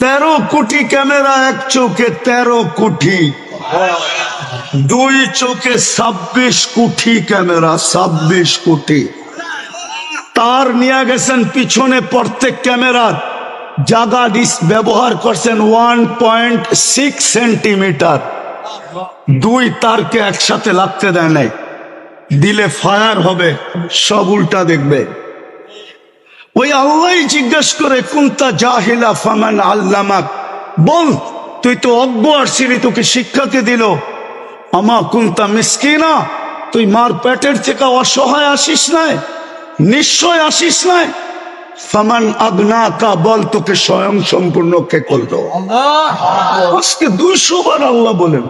তেরো কোটি ক্যামেরা, এক চোখে তেরো কোটি। দুই চোখে ছাব্বিশ কোটি ক্যামেরা, ছাব্বিশ কোটি। তার নিয়ে গেছেন পিছনে প্রত্যেক ক্যামেরার জাগা ডিস ব্যবহার করছেন ওয়ান পয়েন্ট সিক্স সেন্টিমিটার। দুই তারকে একসাথে লাগতে দেয় নাই। দিলে ফায়ার হবে, সব উল্টা দেখবে। ওই আল্লাহ জিজ্ঞেস করে কুন্তা জাহিলা ফামান আল্লামাক বল তুই তো অজ্ঞ আর আসছিলি তোকে শিক্ষাকে দিল? আমা কুন্তা মিসকিনা? তুই মার পেটের থেকে অসহায় আসিস নাই নিশ্চয় আসিস নাই। ফামান বল তোকে স্বয়ং সম্পূর্ণ কে করল আজকে দুইশো বার আল্লাহ বলেন।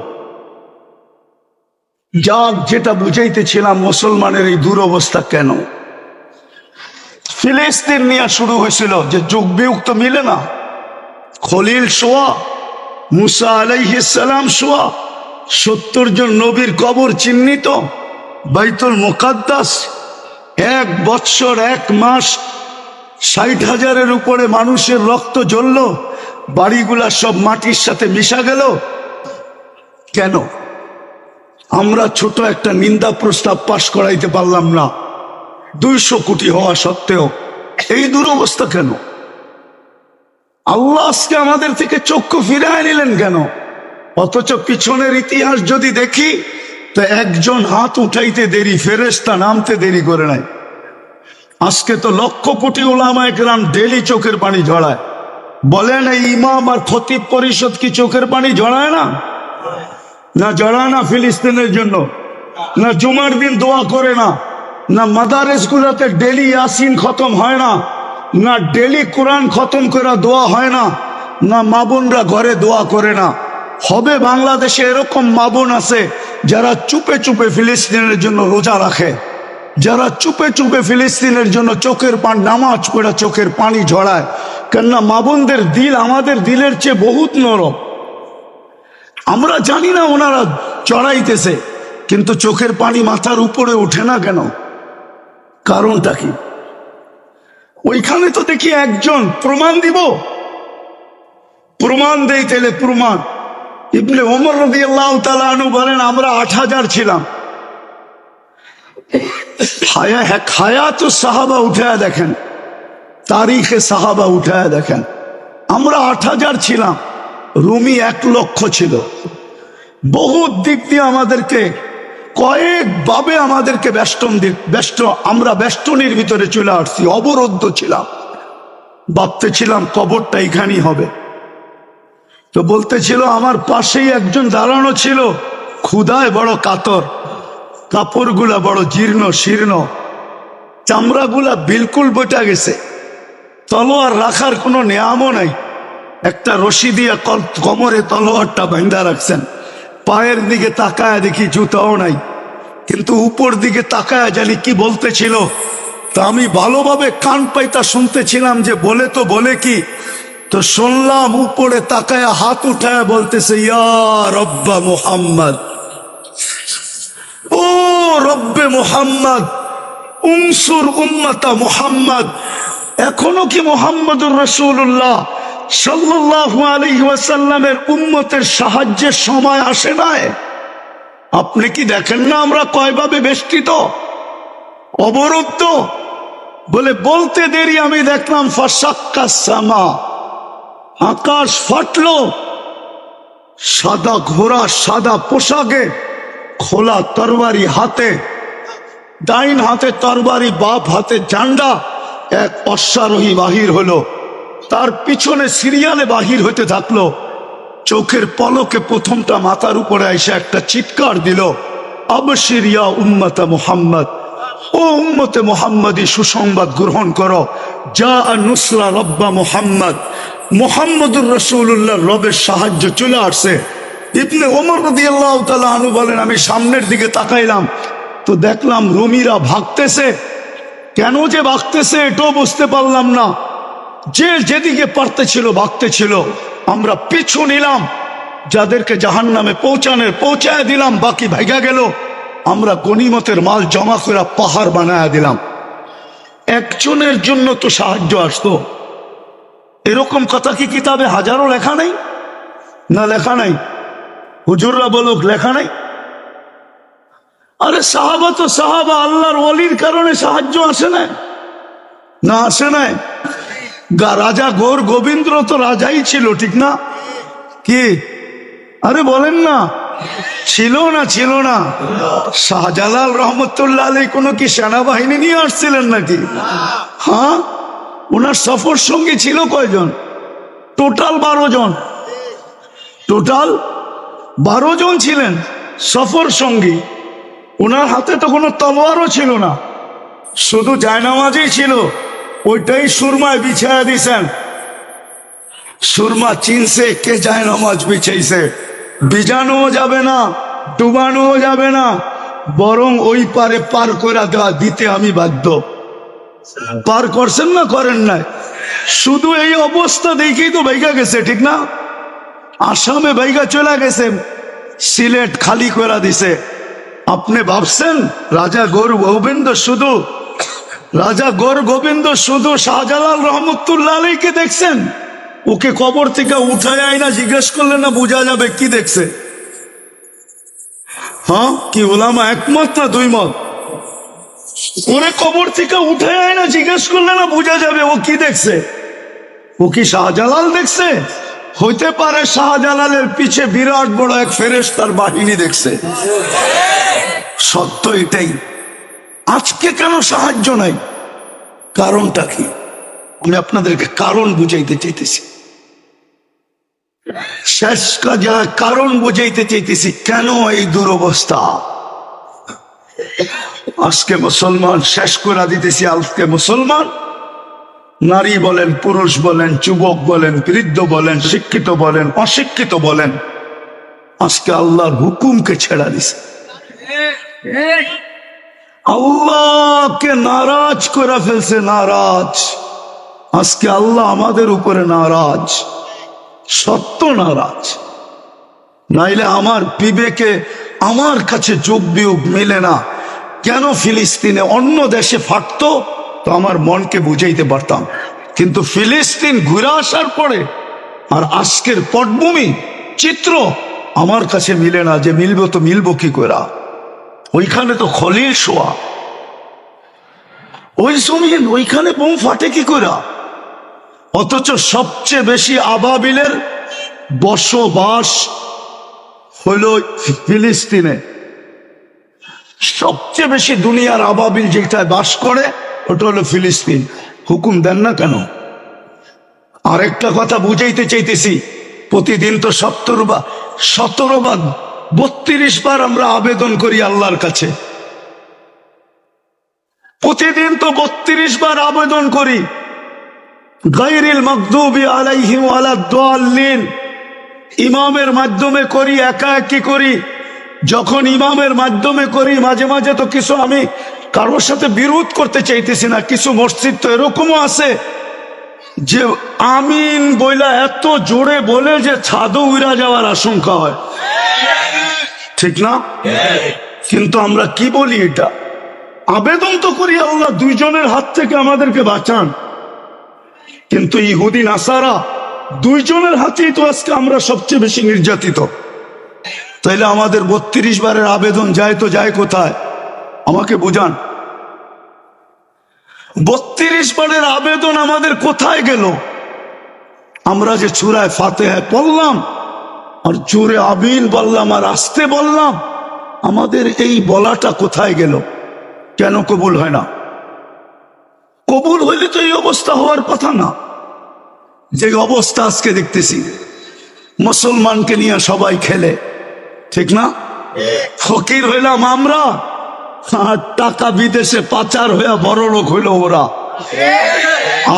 যাক যেটা বুঝাইতেছিলাম মুসলমানের এই দুরবস্থা কেন? ফিলিস্তিন নিয়ে শুরু হয়েছিল, যে যুগ বিয়োগ তো মিলে না। খলিল শোয়া, মুসা আলাইহিসালাম সোয়া সত্তর জন নবীর কবর চিহ্নিত, বাইতুল মোকাদ্দাস, এক বৎসর, এক মাস, ষাট হাজারের উপরে মানুষের রক্ত জ্বলল, বাড়িগুলা সব মাটির সাথে মিশা গেল। কেন? আমরা ছোট একটা নিন্দা প্রস্তাব পাশ করাইতে পারলাম না। দুইশো কোটি হওয়া সত্ত্বেও এই দুরবস্থা কেন? আল্লাহ আজকে আমাদের থেকে চক্ষু ফিরায় নিলেন কেন? অথচ পিছনের ইতিহাস যদি দেখি, তো একজন হাত উঠাইতে দেরি ফেরেস্তা নামতে দেরি করে নাই। আজকে তো লক্ষ কোটি ওলামা একরাম ডেলি চোখের পানি ঝড়ায় বলেন এই ইমাম আর খতিব পরিষদ কি চোখের পানি ঝড়ায় না? না জড়ায় না ফিলিস্তিনের জন্য? না জুমার দিন দোয়া করে না? না মাদারেস গুলাতে ডেলি ইয়াসিন খতম হয় না না ডেলি কোরআন খতম করে দোয়া হয় না না মাবুনরা ঘরে দোয়া করে না। হবে বাংলাদেশে এরকম মাবুন আছে যারা চুপে চুপে ফিলিস্তিনের জন্য রোজা রাখে, যারা চুপে চুপে ফিলিস্তিনের জন্য চোখের পান, নামাজ পড়ে চোখের পানি ঝড়ায় কেননা মাবুনদের দিল আমাদের দিলের চেয়ে বহুত নরম। আমরা জানি না ওনারা চড়াইতেছে, কিন্তু চোখের পানি মাথার উপরে ওঠে না কেন? কারণটা কি? ওইখানে তো দেখি একজন প্রমাণ দিব। প্রমাণ দেই তেলে প্রমাণ। ইবনে ওমর রবি আল্লাহ বলেন, আমরা আট হাজার ছিলাম। হ্যাঁ সাহাবা উঠায় দেখেন। তারিখে সাহাবা উঠায় দেখেন। আমরা আট হাজার ছিলাম। রুমি এক লক্ষ ছিল। বহু দিক দিয়ে আমাদেরকে কয়েকভাবে আমাদেরকে বেষ্টন বেষ্ট আমরা বেষ্টনীর ভিতরে চলে আসছি, অবরুদ্ধ ছিলাম। ভাবতেছিলাম কবরটা এখানেই হবে। তো বলতেছিল, আমার পাশেই একজন দাঁড়ানো ছিল ক্ষুদায় বড় কাতর। কাপড়গুলা বড় জীর্ণ, শীর্ণ। চামড়াগুলা বিলকুল বটা গেছে। তলোয়ার রাখার কোনো নিয়ামও নাই। একটা রশি দিয়ে কোমরে তলোয়ারটা বাঁধা রাখছেন। পায়ের দিকে তাকায় দেখি জুতাও নাই। কিন্তু উপর দিকে তাকায় জানি কি বলতেছিল তা আমি ভালোভাবে কান পাইতা শুনতেছিলাম যে বলে তো বলে কি। তো শুনলাম উপরে তাকায় হাত উঠায় বলতেছে, ইয়া রব্বা মুহাম্মদ। ও রব্বে মুহাম্মদ উমসুর উম্মাতা মুহাম্মদ, এখনও কি মোহাম্মদুর রসুল্লাহ আলাইহি ওয়াসাল্লামের উম্মতের সাহায্যের সময় আসে নাই? আপনি কি দেখেন না আমরা কয়ভাবে বেষ্টিত? অবরুদ্ধ? বলে, বলতে দেরি, আমি দেখলাম ফাসাক্কা সামা, আকাশ ফাটলো, সাদা ঘোড়া, সাদা পোশাকে, খোলা তরবারি হাতে, ডাইন হাতে তরবারি, বাপ হাতে ঝান্ডা, এক অশ্বারোহী বাহির হলো। তার পিছনে সিরিয়ালে বাহির হইতে থাকল। চোখের পলকে প্রথমটা মাথার উপরে এসে একটা চিৎকার দিল অবশিরিয়া উম্মতা মুহাম্মদ, ও উম্মতে মোহাম্মদী, সুসংবাদ গ্রহণ করো। যা নুসরা রব্বা মোহাম্মদ। মোহাম্মদুর রসুল্লাহ রবের সাহায্য চলে আসছে। ইবনে ওমর রদি আল্লাহ আনু বলেন, আমি সামনের দিকে তাকাইলাম, তো দেখলাম রুমিরা ভাগতেছে। কেন যে ভাগতেছে, এটাও বুঝতে পারলাম না। যে যেদিকে পারতে ছিল, ভাগতে ছিল। আমরা পিছু নিলাম। যাদেরকে জাহান নামে পৌঁছানোর পৌঁছায় দিলাম, বাকি ভাইগা গেল। আমরা গনিমতের মাল জমা করে পাহাড় বানায় দিলাম। একজনের জন্য তো সাহায্য আসতো। এরকম কথা কি কিতাবে হাজারো লেখা নাই? না, লেখা নাই। হুজুররা বলুক, লেখা নাই। আরে সাহাবা তো সাহাবা, আল্লাহর ওলির কারণে সাহায্য আসে না না, আসে নাই। রাজা গোর গোবিন্দ তো রাজাই ছিল, ঠিক না? কি? আরে বলেন না। ছিল না ছিল না। শাহজালাল রহমতুল্লাহ কোনো কি সেনাবাহিনী নিয়ে আসছিলেন নাকি? হ্যাঁ? ওনার সফর সঙ্গী ছিল কয়জন? টোটাল বারো জন। টোটাল বারো জন ছিলেন সফর সঙ্গী। ওনার হাতে তো কোনো তলোয়ারও ছিল না। শুধু জায়নামাজই ছিল। ওইটাই সুরমায় বিছায়া দিছেন। সুরমা চিনছে, কে যায় নামাজ বিছাইছে। বিজানোও যাবে না, ডুবানোও যাবে না, বরং ওই পারে পার করা দেওয়া দিতে আমি বাধ্য। পার করছেন না করেন নাই? শুধু এই অবস্থা দেখেই তো বাইকা গেছে, ঠিক না? আসামে বাইকা চলে গেছে সিলেট খালি করে দিছে। আপনি ভাবছেন, রাজা গৌর গোবিন্দ শুধু রাজা গৌর গোবিন্দ শুধু শাহজালাল রহমতুল্লাহ আলীকে দেখছেন? ওকে কবর থেকে উঠায় আয় না জিজ্ঞেস করলে না বোঝা যাবে কি দেখছে? হ্যাঁ কি ওলামা একমত না দুই মত? ওরে কবর থেকে উঠে আয় না জিজ্ঞেস করলে না বোঝা যাবে ও কি দেখছে? ও কি শাহজালাল দেখছে? হইতে পারে শাহজালালের পিছে বিরাট বড় এক ফেরেস তার বাহিনী দেখছে। সত্য এটাই। আজকে কেন সাহায্য নাই? কারণটা কি? আমি আপনাদেরকে কারণ বুঝাইতে চাইতেছি। শেষ কাজে কারণ বুঝাইতে চাইতেছি, কেন এই দুরবস্থা? আজকে মুসলমান শেষ করে দিতেছি, আজকে মুসলমান। নারী বলেন, পুরুষ বলেন, যুবক বলেন, বৃদ্ধ বলেন, শিক্ষিত বলেন, অশিক্ষিত বলেন। আজকে আল্লাহর হুকুমকে ছেড়া দিছে। আল্লাহকে নারাজ করে ফেলছে নারাজ। আজকে আল্লাহ আমাদের উপরে নারাজ। সত্য নারাজ। নাইলে আমার বিবেকে আমার কাছে যোগ বিয়োগ মেলে না। কেন ফিলিস্তিনে অন্য দেশে ফাটতো? তো আমার মনকে বুঝাইতে পারতাম। কিন্তু ফিলিস্তিন ঘুরে আসার পরে আর আজকের পটভূমি, চিত্র আমার কাছে মিলে না যে মিলবো তো মিলবো কি করে? ওইখানে তো খলিল শোয়া। ওই জমিন, ওইখানে বোম ফাটে কি করে অথচ সবচেয়ে বেশি আবাবিলের বসবাস হইল ফিলিস্তিনে। সবচেয়ে বেশি দুনিয়ার আবাবিল যেটায় বাস করে, ওটা হলো ফিলিস্তিন। হুকুম দেন না কেন? আরেকটা কথা বুঝাইতে চাইতেছি, প্রতিদিন তো সত্তর বা সতেরো বা বত্রিশ বার আমরা আবেদন করি আল্লাহর কাছে। প্রতিদিন তো বত্রিশ বার আবেদন করি। গাইরিল মকদুবি আলাইহিম আলাদ্দাল্লিন ইমামের মাধ্যমে করি, একা একই করি। যখন ইমামের মাধ্যমে করি, মাঝে মাঝে তো কিছু আমি কারোর সাথে বিরোধ করতে চাইতেছি না, কিছু মসজিদ তো এরকমও আছে যে আমিন বইলা এত জোরে বলে যে ছাদও উড়া যাওয়ার আশঙ্কা হয়। ঠিক না? কিন্তু আমরা কি বলি এটা? আবেদন তো করি আল্লাহ দুইজনের হাত থেকে আমাদেরকে বাঁচান। কিন্তু ইহুদি, নাসারা দুইজনের হাতেই তো আজকে আমরা সবচেয়ে বেশি নির্যাতিত। তাইলে আমাদের বত্রিশ বারের আবেদন যায় তো যায় কোথায়? আমাকে বুঝান। বত্রিশ বারের আবেদন আমাদের কোথায় গেল? আমরা যে চূড়ায় ফাতে পড়লাম আর জোরে আবিন বললাম, আর আসতে বললাম, আমাদের এই বলাটা কোথায় গেল? কেন কবুল হয় না? কবুল হইলে তো এই অবস্থা হওয়ার কথা না। যে অবস্থা আজকে দেখতেছি, মুসলমানকে নিয়ে সবাই খেলে, ঠিক না? ফকির হইলাম আমরা, আর টাকা বিদেশে পাচার হইয়া বড় লোক হইল ওরা।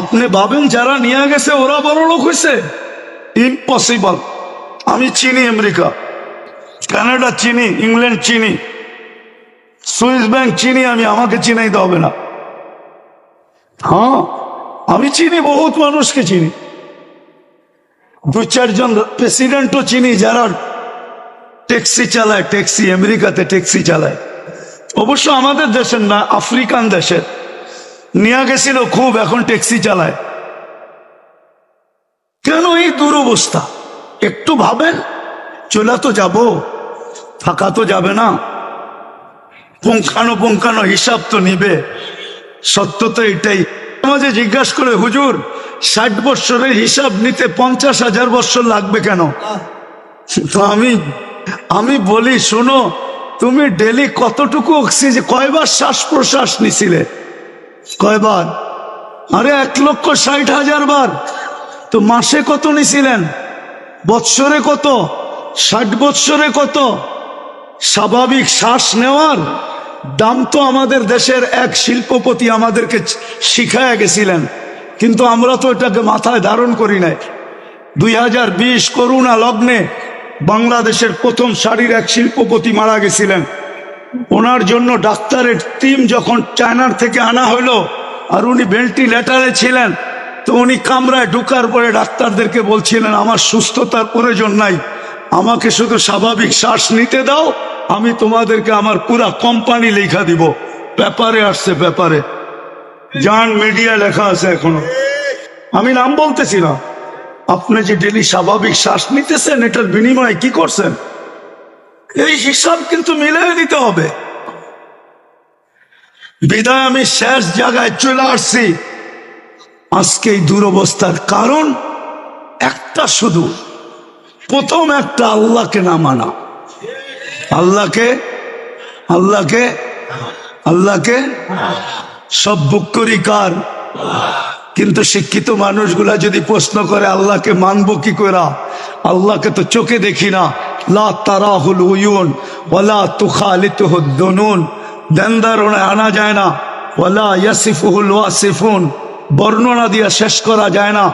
আপনি ভাবেন যারা নিয়ে গেছে, ওরা বড় লোক হয়েছে ইম্পসিবল আমি চিনি আমেরিকা, কানাডা চিনি, ইংল্যান্ড চিনি, সুইস ব্যাংক চিনি আমি, আমাকে চিনাইতে হবে না। হ্যাঁ আমি চিনি, বহুত মানুষকে চিনি। দু চারজন প্রেসিডেন্টও চিনি, যারা ট্যাক্সি চালায়, ট্যাক্সি, আমেরিকাতে ট্যাক্সি চালায়। অবশ্য আমাদের দেশের না, আফ্রিকান দেশের। নিয়ে গেছিল খুব, এখন ট্যাক্সি চালায়। কেন এই দুরবস্থা? একটু ভাবেন, চলে তো যাব থাকা তো যাবে না। পুঙ্খানো পুঙ্খানো হিসাব তো নিবে। সত্য তো এটাই। মাঝে জিজ্ঞাসা করে, হুজুর, ষাট বৎসরের হিসাব নিতে পঞ্চাশ হাজার বৎসর লাগবে কেন? তো আমি আমি বলি, শোনো, তুমি ডেলি কতটুকু অক্সিজেন কয়বার শ্বাস প্রশ্বাস নিছিলে? কয়বার? আরে, এক লক্ষ ষাট হাজার বার। তো মাসে কত নিছিলেন? বৎসরে কত? ষাট বৎসরে কত? স্বাভাবিক শ্বাস নেওয়ার দাম তো আমাদের দেশের এক শিল্পপতি আমাদেরকে শিখায় গেছিলেন। কিন্তু আমরা তো এটাকে মাথায় ধারণ করি নাই। দুই হাজার বিশ করুণা লগ্নে বাংলাদেশের প্রথম সারির এক শিল্পপতি মারা গেছিলেন। ওনার জন্য ডাক্তারের টিম যখন চায়নার থেকে আনা হলো, আর উনি বেল্টি ভেন্টিলেটারে ছিলেন তো উনি কামরায় ঢুকার পরে ডাক্তারদেরকে বলছিলেন, আমার সুস্থতার প্রয়োজন নাই। আমাকে শুধু স্বাভাবিক শ্বাস নিতে দাও, আমি তোমাদেরকে আমার পুরা কোম্পানি লেখা দিব। ব্যাপারে আসছে ব্যাপারে জান মিডিয়া লেখা আছে এখনও। আমি নাম বলতেছি না। আপনি যে ডেলি স্বাভাবিক শ্বাস নিতেছেন, এটার বিনিময়ে কি করছেন? এই হিসাব কিন্তু মিলিয়ে দিতে হবে। বিদায় আমি শেষ জায়গায় চলে আসছি। আজকে এই দুরবস্থার কারণ একটা শুধু। প্রথম একটা আল্লাহকে না মানা। আল্লাহকে আল্লাহকে আল্লাহকে সব বুক করি কার? কিন্তু শিক্ষিত মানুষগুলা যদি প্রশ্ন করে, আল্লাহকে মানবো কি করে আল্লাহকে তো চোখে দেখি না। লা তারাহুল উয়ুন ওয়ালা তুখালিতুহু দুনুন। দেনদারণে আনা যায় না। ওয়ালা ইয়াসিফুহুল ওয়াসিফুন। বর্ণনা দিয়ে শেষ করা যায় না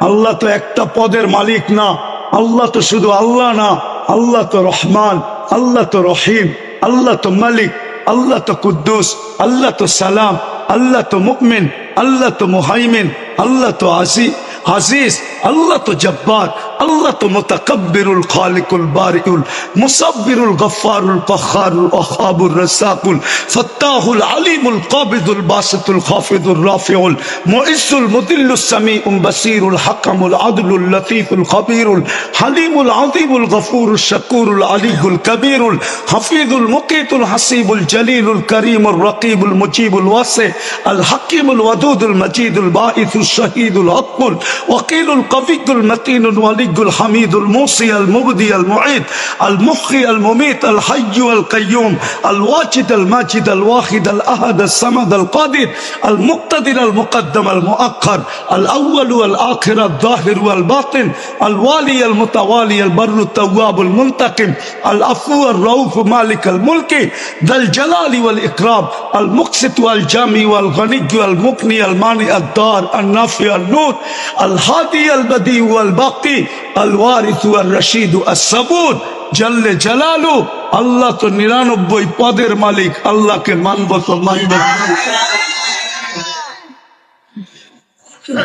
আল্লাহ তো একটা পদের মালিক না আল্লাহ তো শুধু আল্লাহ না আল্লাহ তো রহমান আল্লাহ তো রহিম আল্লাহ তো মালিক আল্লাহ তো কুদ্দুস আল্লাহ তো সালাম আল্লাহ তো মুকমিন আল্লাহ তো মুহাইমিন আল্লাহ তো আসি আজিজ আল্লাহ তো জব্বার আল্লাহ তো মোতাকব্বিরুল খালিকুল বারিকুল মুসাব্বিরুল গফারুল কখারুল অহাবুর রসাকুল ফত্তাহুল আলিমুল কবিদুল বাসিতুল খাফিদুল রাফিউল, মুইসুল মুদিল্লুস সামিউল বাসিরুল হাকামুল আদলুল লতিফুল খবিরুল, হালিমুল আযীমুল গফুরুল শাকুরুল আলিউল কবিরুল, হাফিজুল মুকিতুল হাসিবুল জলিলুল করিমুল রকিবুল মুজিবুল ওয়াসি, আল হাকিমুল ওয়াদুদুল মজিদুল বাঈসুল শহীদুল হকুল ওয়াকিলুল কবিকুল মতিনুল ওয়ালি الولي الحميد الموصي المبدي المعيد المخي المميت الحي القيوم الواجد الماجد الواحد الأحد الصمد القادر المقتدر المقدم المؤخر الأول والآخر الظاهر والباطن الوالي المتوالي البر التواب المنتقم العفو الرؤوف مالك الملك ذا الجلال والإكرام المقسط والجامي والغني والمقني المانع الدار النافع النور الهادي البديع والباقي الوارث والرشيد الصبور জল্লে জালালু আল্লাহ তো নিরানব্বই পদের মালিক আল্লাহকে মানব তো মানব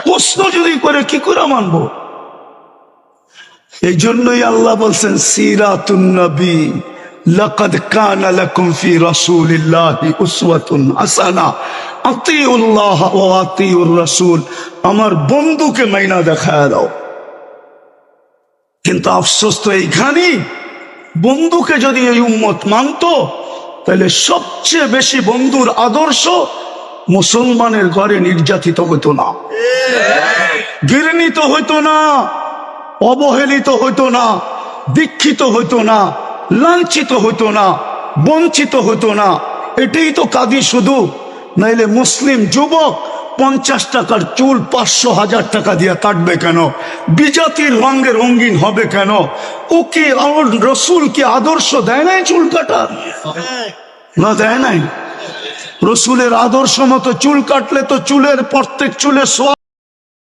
প্রশ্ন যদি করে কি করে মানবো এই জন্যই আল্লাহ বলছেন সিরাতুন নবী لقد كان لكم في رسول الله أسوة حسنة أطيعوا الله وأطيعوا الرسول আমার বন্ধুকে মাইনা দেখায় দাও কিন্তু আফসোস তো এইখানেই। বন্ধুকে যদি এই উম্মত মানতো, তাহলে সবচেয়ে বেশি বন্ধুর আদর্শ মুসলমানের ঘরে নির্যাতিত হতো না। ঘৃণিত হইতো না, অবহেলিত হইতো না, দীক্ষিত হইতো না, লাঞ্ছিত হইতো না, বঞ্চিত হইতো না। এটাই তো কাঁদি শুধু। নাইলে মুসলিম যুবক পঞ্চাশ টাকার চুল পাঁচশো হাজার টাকা দিয়ে কাটবে কেন? বিজাতির রঙে রঙিন হবে কেন? ওকে আমার রসুল কে আদর্শ দেয় নাই চুল কাটার না, দেয় নাই। রসুলের আদর্শ মতো চুল কাটলে তো চুলের প্রত্যেক চুলের সোয়া